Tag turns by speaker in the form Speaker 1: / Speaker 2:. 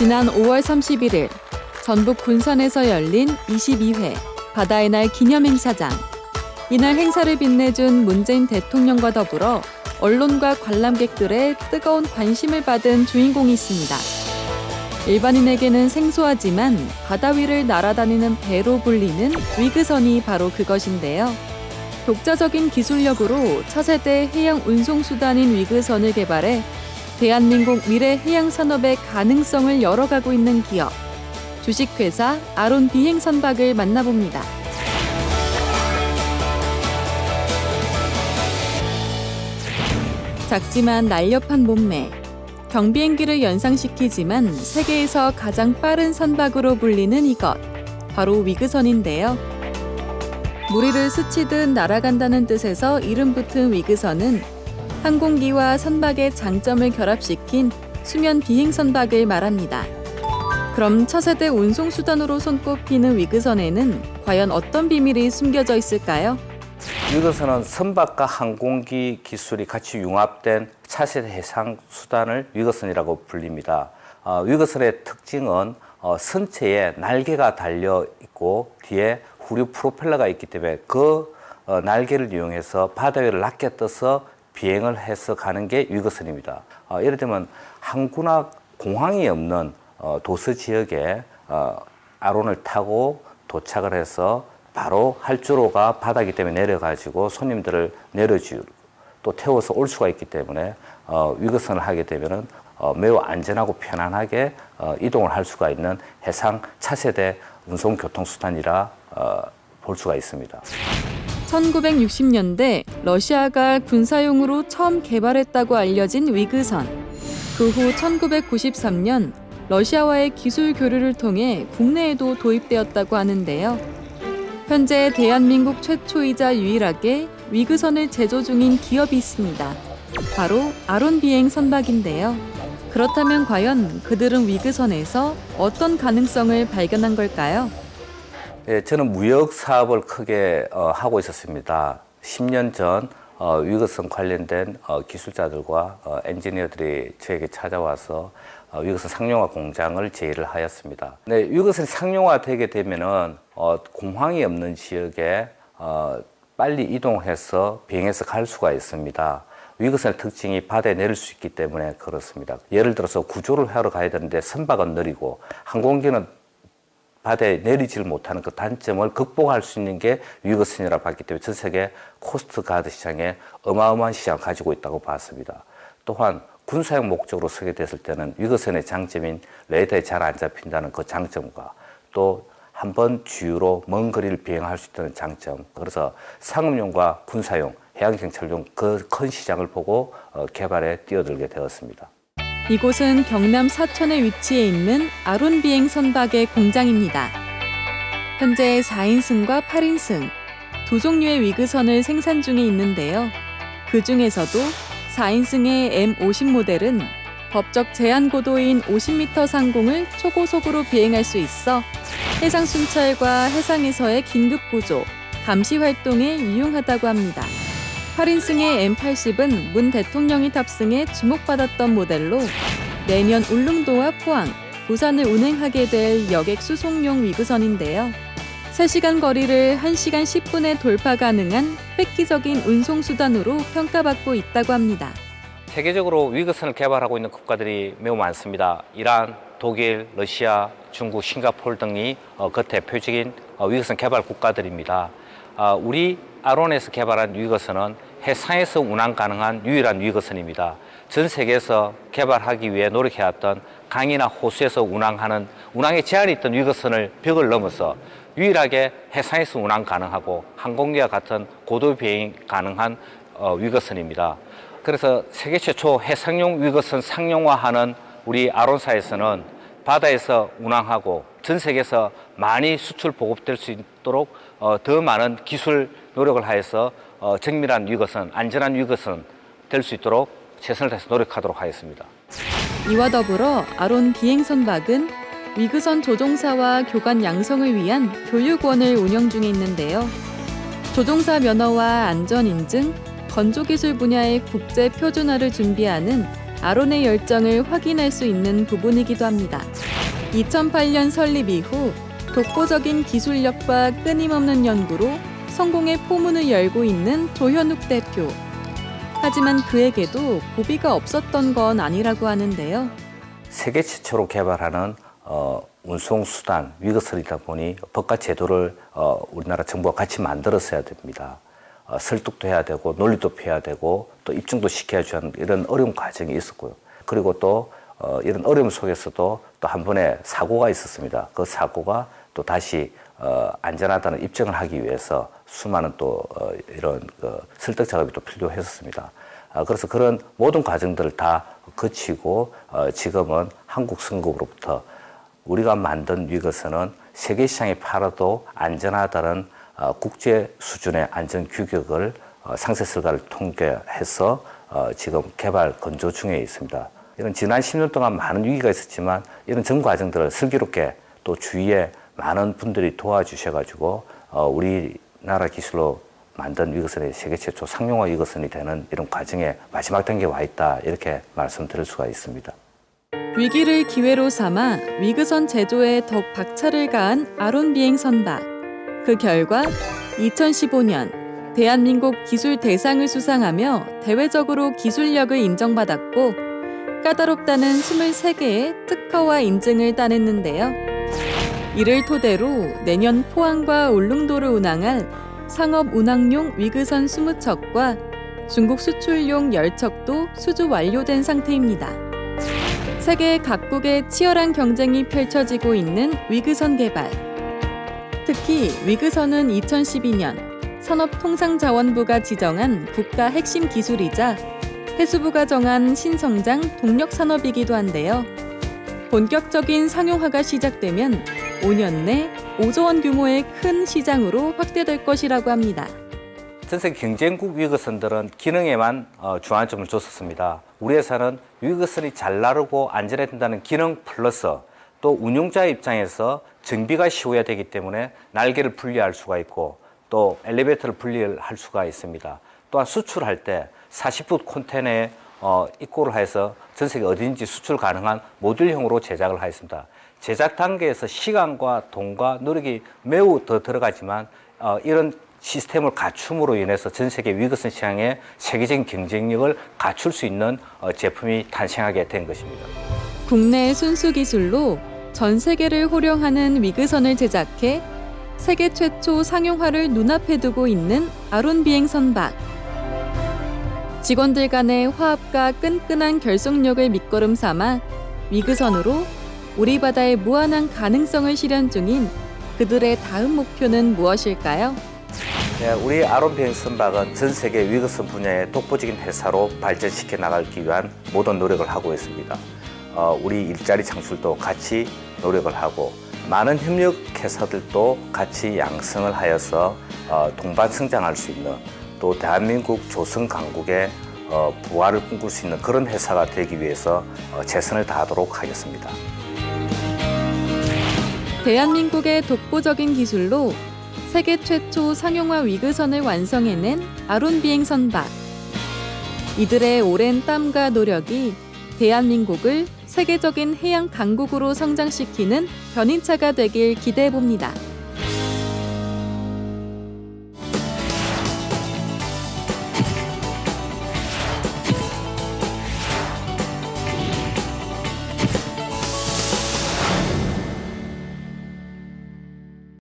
Speaker 1: 지난 5월 31일 전북 군산에서 열린 22회 바다의 날 기념행사장. 이날 행사를 빛내준 문재인 대통령과 더불어 언론과 관람객들의 뜨거운 관심을 받은 주인공이 있습니다. 일반인에게는 생소하지만 바다 위를 날아다니는 배로 불리는 위그선이 바로 그것인데요. 독자적인 기술력으로 차세대 해양 운송 수단인 위그선을 개발해 대한민국 미래 해양 산업의 가능성을 열어가고 있는 기업 주식회사 아론 비행 선박을 만나봅니다. 작지만 날렵한 몸매, 경비행기를 연상시키지만 세계에서 가장 빠른 선박으로 불리는 이것, 바로 위그선인데요. 무리를 스치듯 날아간다는 뜻에서 이름 붙은 위그선은 항공기와 선박의 장점을 결합시킨 수면 비행 선박을 말합니다. 그럼 차세대 운송 수단으로 손꼽히는 위그선에는 과연 어떤 비밀이 숨겨져 있을까요?
Speaker 2: 위거선은 선박과 항공기 기술이 같이 융합된 차세대 해상 수단을 위거선이라고 불립니다. 어, 위거선의 특징은 어, 선체에 날개가 달려 있고 뒤에 후류 프로펠러가 있기 때문에 그 어, 날개를 이용해서 바다 위를 낮게 떠서 비행을 해서 가는 게 위거선입니다. 어, 예를 들면 항구나 공항이 없는 어, 도서 지역에 어, 아론을 타고 도착을 해서 바로 할주로가 바다기 때문에 내려가지고 손님들을 내려주고 또 태워서 올 수가 있기 때문에 어, 위거선을 하게 되면은 어, 매우 안전하고 편안하게 어, 이동을 할 수가 있는 해상 차세대 운송 교통 수단이라 어, 볼 수가 있습니다.
Speaker 1: 1960년대 러시아가 군사용으로 처음 개발했다고 알려진 위그선. 그 후 1993년 러시아와의 기술 교류를 통해 국내에도 도입되었다고 하는데요. 현재 대한민국 최초이자 유일하게 위그선을 제조 중인 기업이 있습니다. 바로 아론 비행 선박인데요. 그렇다면 과연 그들은 위그선에서 어떤 가능성을 발견한 걸까요?
Speaker 2: 예, 저는 무역 사업을 크게 어, 하고 있었습니다. 10년 전 어, 위거선 관련된 어, 기술자들과 어, 엔지니어들이 저에게 찾아와서 어, 위거선 상용화 공장을 제의를 하였습니다. 네, 위거선이 상용화되게 되면은 어, 공항이 없는 지역에 어, 빨리 이동해서 비행해서 갈 수가 있습니다. 위거선의 특징이 바다에 내릴 수 있기 때문에 그렇습니다. 예를 들어서 구조를 하러 가야 되는데 선박은 느리고 항공기는 바다에 내리질 못하는 그 단점을 극복할 수 있는 게 위거선이라고 봤기 때문에 전 세계 코스트 가드 시장에 어마어마한 시장을 가지고 있다고 봤습니다. 또한 군사용 목적으로 쓰게 됐을 때는 위거선의 장점인 레이더에 잘 안 잡힌다는 그 장점과 또 한 번 주유로 먼 거리를 비행할 수 있다는 장점. 그래서 상업용과 군사용, 해양경찰용 그 큰 시장을 보고 어, 개발에 뛰어들게 되었습니다.
Speaker 1: 이곳은 경남 사천에 위치해 있는 아론 비행 선박의 공장입니다. 현재 4인승과 8인승 두 종류의 위그선을 생산 중에 있는데요. 그 중에서도 4인승의 M50 모델은 법적 제한 고도인 50m 상공을 초고속으로 비행할 수 있어 해상 순찰과 해상에서의 긴급 구조, 감시 활동에 유용하다고 합니다. 8인승의 M80은 문 대통령이 탑승해 주목받았던 모델로 내년 울릉도와 포항, 부산을 운행하게 될 여객 수송용 위구선인데요. 3시간 거리를 1시간 10분에 돌파 가능한 획기적인 운송 수단으로 평가받고 있다고 합니다.
Speaker 2: 세계적으로 위거선을 개발하고 있는 국가들이 매우 많습니다. 이란, 독일, 러시아, 중국, 싱가포르 등이 어, 그 대표적인 어, 위거선 개발 국가들입니다. 아, 우리 아론에서 개발한 위거선은 해상에서 운항 가능한 유일한 위거선입니다. 전 세계에서 개발하기 위해 노력해왔던 강이나 호수에서 운항하는 운항에 제한이 있던 위거선을 벽을 넘어서 유일하게 해상에서 운항 가능하고 항공기와 같은 고도 비행 가능한 어, 위거선입니다. 그래서 세계 최초 해상용 위거선 상용화하는 우리 아론사에서는 바다에서 운항하고 전 세계에서 많이 수출 보급될 수 있도록 어, 더 많은 기술 노력을 하여서 어, 정밀한 위거선, 안전한 위거선 될 수 있도록 최선을 다해서 노력하도록 하겠습니다.
Speaker 1: 이와 더불어 아론 비행 선박은 위그선 조종사와 교관 양성을 위한 교육원을 운영 중에 있는데요. 조종사 면허와 안전 인증, 건조 기술 분야의 국제 표준화를 준비하는 아론의 열정을 확인할 수 있는 부분이기도 합니다. 2008년 설립 이후 독보적인 기술력과 끊임없는 연구로 성공의 포문을 열고 있는 조현욱 대표. 하지만 그에게도 고비가 없었던 건 아니라고 하는데요.
Speaker 2: 세계 최초로 개발하는 어, 운송 수단 위거설이다 보니 법과 제도를 어, 우리나라 정부가 같이 만들었어야 됩니다. 어, 설득도 해야 되고 논리도 펴야 되고 또 입증도 시켜야 하는 이런 어려운 과정이 있었고요. 그리고 또 어, 이런 어려움 속에서도 또 한 번의 사고가 있었습니다. 그 사고가 또 다시 어, 안전하다는 입증을 하기 위해서 수많은 또 어, 이런 그 설득 작업이 또 필요했었습니다. 아, 그래서 그런 모든 과정들을 다 거치고 어, 지금은 한국 승급으로부터 우리가 만든 위거선은 세계 시장에 팔아도 안전하다는 어, 국제 수준의 안전 규격을 어, 상세 설가를 통과해서 어, 지금 개발 건조 중에 있습니다. 이런 지난 10년 동안 많은 위기가 있었지만 이런 전 과정들을 슬기롭게 또 주위에 많은 분들이 도와주셔가지고 어, 우리나라 기술로 만든 위거선이 세계 최초 상용화 위거선이 되는 이런 과정에 마지막 단계에 와 있다 이렇게 말씀드릴 수가 있습니다.
Speaker 1: 위기를 기회로 삼아 위그선 제조에 더욱 박차를 가한 아론 비행 선박. 그 결과 2015년 대한민국 기술 대상을 수상하며 대외적으로 기술력을 인정받았고 까다롭다는 23개의 특허와 인증을 따냈는데요. 이를 토대로 내년 포항과 울릉도를 운항할 상업 운항용 위그선 20척과 중국 수출용 10척도 수주 완료된 상태입니다. 세계 각국의 치열한 경쟁이 펼쳐지고 있는 위그선 개발. 특히 위그선은 2012년 산업통상자원부가 지정한 국가 핵심 기술이자 해수부가 정한 신성장 동력 산업이기도 한데요. 본격적인 상용화가 시작되면 5년 내 5조 원 규모의 큰 시장으로 확대될 것이라고 합니다.
Speaker 2: 전 세계 경쟁국 위거선들은 기능에만 어, 주안점을 줬었습니다. 우리 회사는 위거선이 잘 나르고 안전해야 된다는 기능 플러스 또 운용자 입장에서 정비가 쉬워야 되기 때문에 날개를 분리할 수가 있고 또 엘리베이터를 분리할 수가 있습니다. 또한 수출할 때 40풋 콘테너에 어, 입고를 해서 전 세계 어디든지 수출 가능한 모듈형으로 제작을 하였습니다. 제작 단계에서 시간과 돈과 노력이 매우 더 들어가지만 어, 이런 시스템을 갖춤으로 인해서 전 세계 위거선 시장의 세계적인 경쟁력을 갖출 수 있는 어, 제품이 탄생하게 된 것입니다.
Speaker 1: 국내 순수 기술로 전 세계를 호령하는 위그선을 제작해 세계 최초 상용화를 눈앞에 두고 있는 아론 비행 선박. 직원들 간의 화합과 끈끈한 결속력을 밑거름 삼아 위그선으로 우리 바다의 무한한 가능성을 실현 중인 그들의 다음 목표는 무엇일까요?
Speaker 2: 네, 우리 아론 선박은 전 세계 위거선 분야의 독보적인 회사로 발전시켜 나가기 위한 모든 노력을 하고 있습니다. 어, 우리 일자리 창출도 같이 노력을 하고 많은 협력 회사들도 같이 양성을 하여서 어, 동반 성장할 수 있는 또 대한민국 조선 강국의 어, 부활을 꿈꿀 수 있는 그런 회사가 되기 위해서 어, 최선을 다하도록 하겠습니다.
Speaker 1: 대한민국의 독보적인 기술로 세계 최초 상용화 위그선을 완성해낸 아론 비행 선박. 이들의 오랜 땀과 노력이 대한민국을 세계적인 해양 강국으로 성장시키는 견인차가 되길 기대해 봅니다.